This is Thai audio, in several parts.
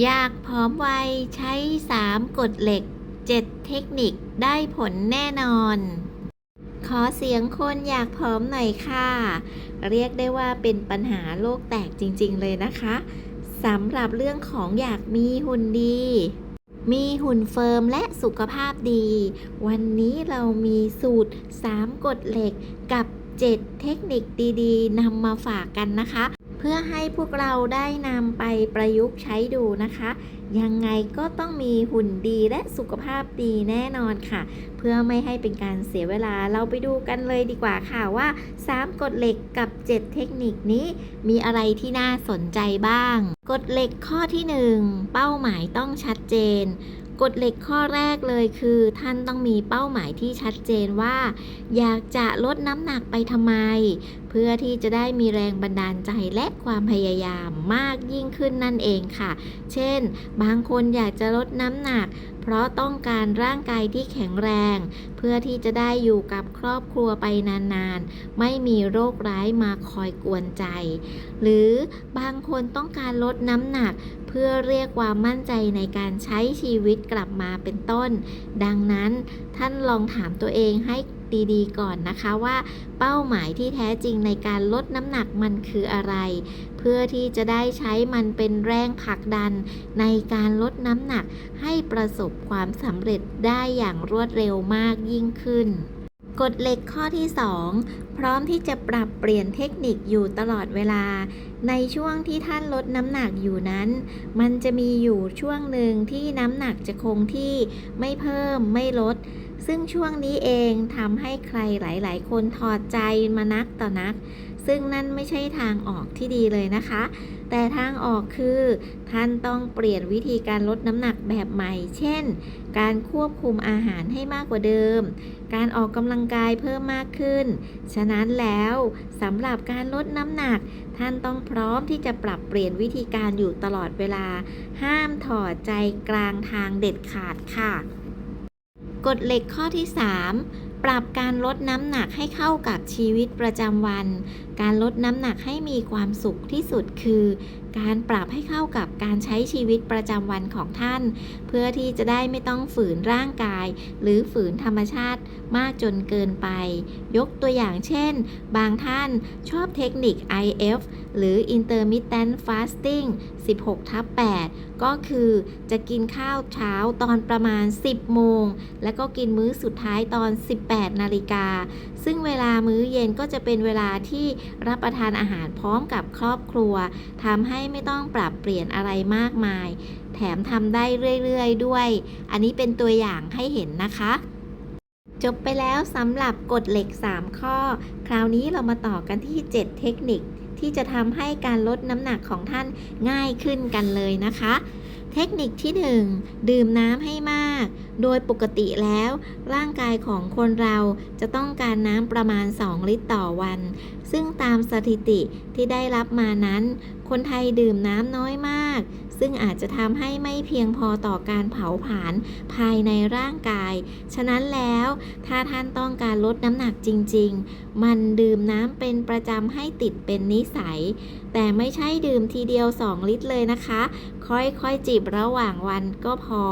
อยากผอมไวใช้ 3กฎเหล็ก 7 เทคนิคได้ผลแน่นอน ขอเสียงคนอยากผอมหน่อยค่ะ เรียกได้ว่าเป็นปัญหาโลกแตกจริง ๆ เลยนะคะสำหรับเรื่องของอยากมีหุ่นดี มีหุ่นเฟิร์มและสุขภาพดี วันนี้เรามีสูตร 3กฎเหล็กกับ 7 เทคนิคดี ๆนำมาฝากกันนะคะ พื่อให้พวกเราได้นำไปประยุกต์ใช้ดูนะคะ ยังไงก็ต้องมีหุ่นดีและสุขภาพดีแน่นอนค่ะ เพื่อไม่ให้เป็นการเสียเวลาเราไปดูกันเลยดีกว่าค่ะว่า 3กฎเหล็กกับ 7 เทคนิคนี้ มีอะไรที่น่าสนใจบ้าง กฎเหล็กข้อที่ 1 เป้าหมายต้องชัดเจน กฎเหล็กข้อแรกเลยคือ ท่านต้องมีเป้าหมายที่ชัดเจนว่า อยากจะลดน้ำหนักไปทำไม เพื่อที่จะได้มีแรงบันดาลใจและความพยายามมากยิ่งขึ้นนั่นเองค่ะ เช่น บางคนอยากจะลดน้ำหนัก เพราะต้องการร่างกายที่แข็งแรง เพื่อที่จะได้อยู่กับครอบครัวไปนานๆ ไม่มีโรคร้ายมาคอยกวนใจ หรือบางคนต้องการลดน้ำหนักเพื่อเรียกความมั่นใจในการใช้ชีวิตกลับมาเป็นต้น ดังนั้นท่านลองถามตัวเองให้ ดีๆ ก่อนนะคะว่าเป้าหมายที่แท้จริงในการลดน้ำหนักมันคืออะไร เพื่อที่จะได้ใช้มันเป็นแรงผลักดัน ในการลดน้ำหนักให้ประสบความสำเร็จได้อย่างรวดเร็วมากยิ่งขึ้น กฎเหล็กข้อที่ 2 พร้อมที่จะปรับเปลี่ยนเทคนิคอยู่ตลอดเวลา ในช่วงที่ท่านลดน้ำหนักอยู่นั้น มันจะมีอยู่ช่วงหนึ่งที่น้ำหนักจะคงที่ไม่เพิ่มไม่ลด ซึ่งช่วงนี้เองทำให้ใครหลาย ๆ คนถอดใจมานักต่อนัก ซึ่งนั่นไม่ใช่ทางออกที่ดีเลยนะคะ แต่ทางออกคือ ท่านต้องเปลี่ยนวิธีการลดน้ำหนักแบบใหม่ เช่น การควบคุมอาหารให้มากกว่าเดิม การออกกำลังกายเพิ่มมากขึ้น ฉะนั้นแล้วสำหรับการลดน้ำหนัก ท่านต้องพร้อมที่จะปรับเปลี่ยนวิธีการอยู่ตลอดเวลา ห้ามถอดใจกลางทางเด็ดขาดค่ะกฎเหล็กข้อที่ 3 ปรับการลดน้ำหนักให้เข้ากับชีวิตประจำวัน การลดน้ำหนักให้มีความสุขที่สุดคือ การปรับให้เข้ากับการใช้ชีวิตประจำวันของท่าน เพื่อที่จะได้ไม่ต้องฝืนร่างกาย หรือฝืนธรรมชาติมากจนเกินไป ยกตัวอย่างเช่น บางท่านชอบเทคนิค IF หรือ intermittent fasting 16ทับ8ก็คือจะกินข้าวเช้าตอนประมาณ 10 โมง แล้วก็กินมื้อสุดท้ายตอน 18 นาฬิกา ซึ่งเวลามื้อเย็นก็จะเป็นเวลาที่รับประทานอาหารพร้อมกับครอบครัวทำให้ไม่ต้องปรับเปลี่ยนอะไรมากมาย แถมทำได้เรื่อย ๆ ด้วย อันนี้เป็นตัวอย่างให้เห็นนะคะจบไปแล้วสำหรับกฎเหล็ก 3 ข้อ คราวนี้เรามาต่อกันที่ 7 เทคนิค ที่จะทำให้การลดน้ำหนักของท่านง่ายขึ้นกันเลยนะคะ เทคนิคที่ 1 ดื่มน้ำให้มาก โดยปกติแล้ว ร่างกายของคนเราจะต้องการน้ำประมาณ 2 ลิตรต่อวัน ซึ่งตามสถิติที่ได้รับมานั้น คนไทยดื่มน้ำน้อยมาก ซึ่งอาจจะทำให้ไม่เพียงพอต่อการเผาผลาญภายในร่างกาย ฉะนั้นแล้วถ้าท่านต้องการลดน้ำหนักจริง ๆ มันดื่มน้ำเป็นประจำให้ติดเป็นนิสัย แต่ไม่ใช่ดื่มทีเดียว 2 ลิตรเลยนะคะ ค่อยๆจิบระหว่างวันก็พอ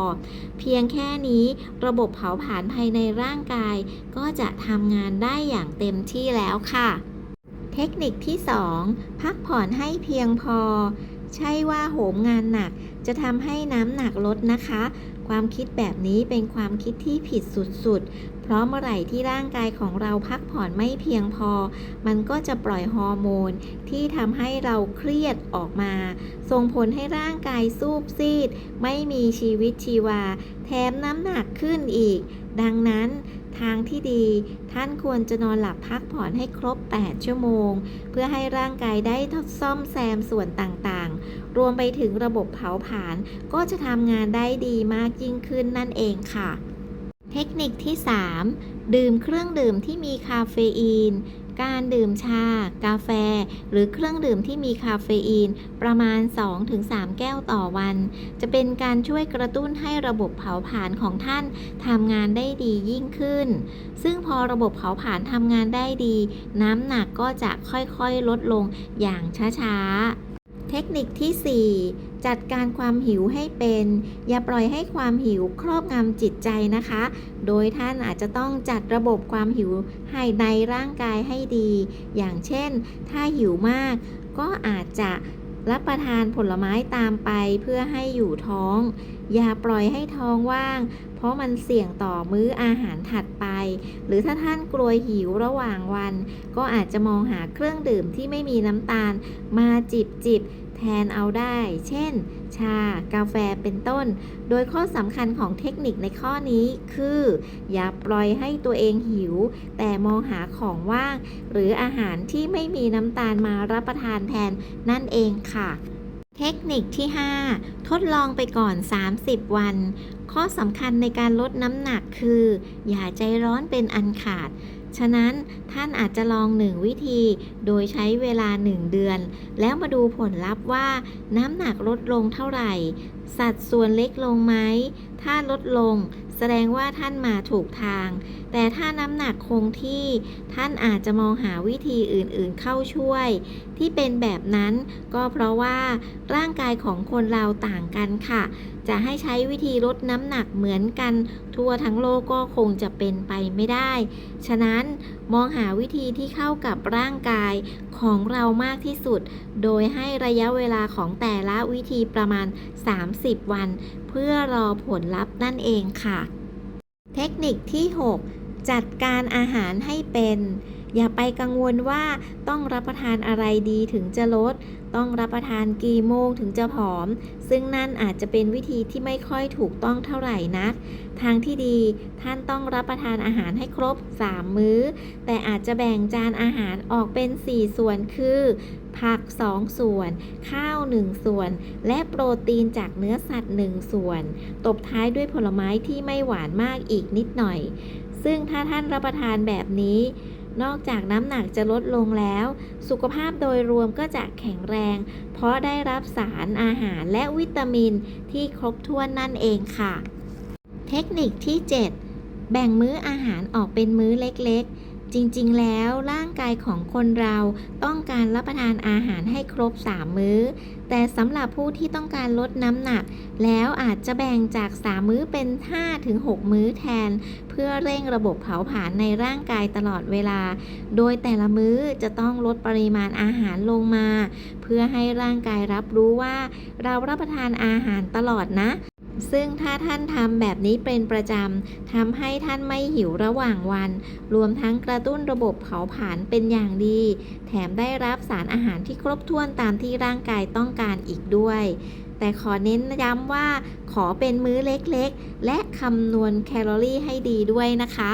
เพียงแค่นี้ระบบเผาผลาญภายในร่างกาย ก็จะทำงานได้อย่างเต็มที่แล้วค่ะ เทคนิคที่ 2 พักผ่อนให้เพียงพอ ใช่ว่าโหมงานหนัก จะทำให้น้ำหนักลดนะคะ ความคิดแบบนี้เป็นความคิดที่ผิดสุดๆ เพราะเมื่อไหร่ที่ร่างกายของเราพักผ่อนไม่เพียงพอ มันก็จะปล่อยฮอร์โมน ที่ทำให้เราเครียดออกมา ส่งผลให้ร่างกายซูบซีด ไม่มีชีวิตชีวา แถมน้ำหนักขึ้นอีก ดังนั้น ทางที่ดี ท่านควรจะนอนหลับพักผ่อนให้ครบ 8 ชั่วโมง เพื่อให้ร่างกายได้ทดซ่อมแซมส่วนต่างๆ รวมไปถึงระบบเผาผลาญก็จะทำงานได้ดีมากยิ่งขึ้นนั่นเองค่ะ เทคนิคที่ 3 ดื่มเครื่องดื่มที่มีคาเฟอีน การดื่มชา กาแฟ หรือเครื่องดื่มที่มีคาเฟอีน ประมาณ 2-3 แก้วต่อวัน จะเป็นการช่วยกระตุ้นให้ระบบเผาผลาญของท่านทำงานได้ดียิ่งขึ้น ซึ่งพอระบบเผาผลาญทำงานได้ดี น้ำหนักก็จะค่อยๆลดลงอย่างช้าๆ เทคนิคที่ จัดการความหิวให้เป็น อย่าปล่อยให้ความหิวครอบงำจิตใจนะคะ โดยท่านอาจจะต้องจัดระบบความหิวให้ในร่างกายให้ดี อย่างเช่น ถ้าหิวมาก ก็อาจจะรับประทานผลไม้ตามไปเพื่อให้อยู่ท้อง อย่าปล่อยให้ท้องว่าง เพราะมันเสี่ยงต่อมื้ออาหารถัดไป หรือถ้าท่านกลัวหิวระหว่างวัน ก็อาจจะมองหาเครื่องดื่มที่ไม่มีน้ำตาล มาจิบจิบแทนเอาได้ เช่น ชา กาแฟ เป็นต้น โดยข้อสำคัญของเทคนิคในข้อนี้คือ อย่าปล่อยให้ตัวเองหิว แต่มองหาของว่าง หรืออาหารที่ไม่มีน้ำตาลมารับประทานแทนนั่นเองค่ะ เทคนิคที่ 5 ทดลองไปก่อน 30 วัน ข้อสำคัญในการลดน้ำหนักคือ อย่าใจร้อนเป็นอันขาด ฉะนั้นท่านอาจจะลองหนึ่งวิธี โดยใช้เวลา 1 เดือน แล้วมาดูผลลัพธ์ว่าน้ำหนักลดลงเท่าไหร่ สัดส่วนเล็กลงไหม ถ้าลดลงแสดงว่าท่านมาถูกทาง แต่ถ้าน้ำหนักคงที่ ท่านอาจจะมองหาวิธีอื่นๆเข้าช่วย ที่เป็นแบบนั้น ก็เพราะว่าร่างกายของคนเราต่างกันค่ะ จะให้ใช้วิธีลดน้ำหนักเหมือนกัน ทั่วทั้งโลกก็คงจะเป็นไปไม่ได้ ฉะนั้นมองหาวิธีที่เข้ากับร่างกายของเรามากที่สุด โดยให้ระยะเวลาของแต่ละวิธีประมาณ 30 วัน เพื่อรอผลลัพธ์นั่นเองค่ะ เทคนิคที่ 6 จัดการอาหารให้เป็น อย่าไปกังวลว่าต้องรับประทานอะไรดีถึงจะลด ต้องรับประทานกี่โมงถึงจะผอม ซึ่งนั่นอาจจะเป็นวิธีที่ไม่ค่อยถูกต้องเท่าไหร่นัก ทางที่ดีท่านต้องรับประทานอาหารให้ครบ 3 มื้อ แต่อาจจะแบ่งจานอาหารออกเป็น 4 ส่วนคือ ผัก 2 ส่วน ข้าว 1 ส่วน และโปรตีนจากเนื้อสัตว์ 1 ส่วน ตบท้ายด้วยผลไม้ที่ไม่หวานมากอีกนิดหน่อย ซึ่งถ้าท่านรับประทานแบบนี้ นอกจากน้ำหนักจะลดลงแล้ว สุขภาพโดยรวมก็จะแข็งแรง เพราะได้รับสารอาหารและวิตามินที่ครบถ้วนนั่นเองค่ะ เทคนิคที่ 7 แบ่งมื้ออาหารออกเป็นมื้อเล็กๆ จริงๆ แล้วร่างกายของคนเราต้องการรับประทานอาหารให้ครบ 3 มื้อ แต่สำหรับผู้ที่ต้องการลดน้ำหนัก แล้วอาจจะแบ่งจาก 3 มื้อเป็น 5-6 มื้อแทน เพื่อเร่งระบบเผาผลาญในร่างกายตลอดเวลา โดยแต่ละมื้อจะต้องลดปริมาณอาหารลงมา เพื่อให้ร่างกายรับรู้ว่า เรารับประทานอาหารตลอดนะซึ่งถ้าท่านทำแบบนี้เป็นประจำทำให้ท่านไม่หิวระหว่างวัน รวมทั้งกระตุ้นระบบเผาผลาญเป็นอย่างดี แถมได้รับสารอาหารที่ครบถ้วนตามที่ร่างกายต้องการอีกด้วย แต่ขอเน้นย้ำว่าขอเป็นมื้อเล็กๆ และคำนวณแคลอรี่ให้ดีด้วยนะคะ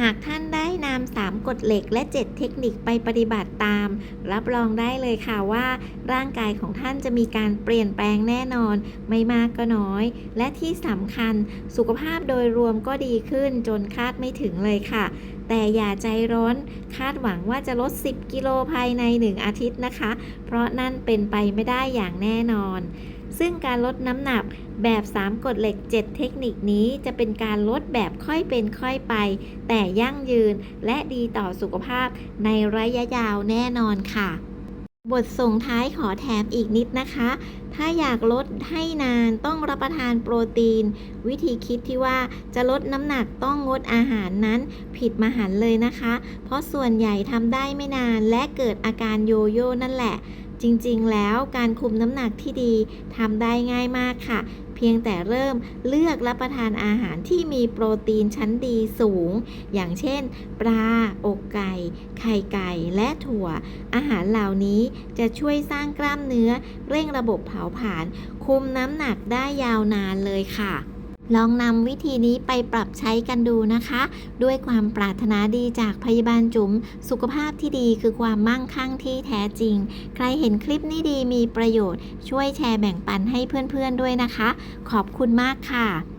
หากท่านได้นำ3กฎเหล็กและ 7 เทคนิคไปปฏิบัติตาม รับรองได้เลยค่ะว่า ร่างกายของท่านจะมีการเปลี่ยนแปลงแน่นอน ไม่มากก็น้อย และที่สำคัญสุขภาพโดยรวมก็ดีขึ้นจนคาดไม่ถึงเลยค่ะ แต่อย่าใจร้อนคาดหวังว่าจะลด 10 กิโลภายใน 1 อาทิตย์นะคะ เพราะนั่นเป็นไปไม่ได้อย่างแน่นอน ซึ่งการลดน้ำหนักแบบ 3กฎเหล็ก 7 เทคนิคนี้จะเป็นการลดแบบค่อยเป็นค่อยไป แต่ยั่งยืนและดีต่อสุขภาพในระยะยาวแน่นอนค่ะ บทส่งท้ายขอแถมอีกนิดนะคะ ถ้าอยากลดให้นานต้องรับประทานโปรตีน วิธีคิดที่ว่าจะลดน้ำหนักต้องงดอาหารนั้นผิดมหันเลยนะคะ เพราะส่วนใหญ่ทำได้ไม่นานและเกิดอาการโยโย่นั่นแหละ จริงๆ แล้วการคุมน้ำหนักที่ดีทำได้ง่ายมากค่ะ เพียงแต่เริ่มเลือกรับประทานอาหารที่มีโปรตีนชั้นดีสูง อย่างเช่น ปลา อกไก่ ไข่ไก่ และถั่ว อาหารเหล่านี้จะช่วยสร้างกล้ามเนื้อ เร่งระบบเผาผลาญคุมน้ำหนักได้ยาวนานเลยค่ะ ลองนำวิธีนี้ไปปรับใช้กันดูนะคะ ด้วยความปรารถนาดีจากพยาบาลจุ๋ม สุขภาพที่ดีคือความมั่งคั่งที่แท้จริง ใครเห็นคลิปนี้ดีมีประโยชน์ ช่วยแชร์แบ่งปันให้เพื่อนๆด้วยนะคะ ขอบคุณมากค่ะ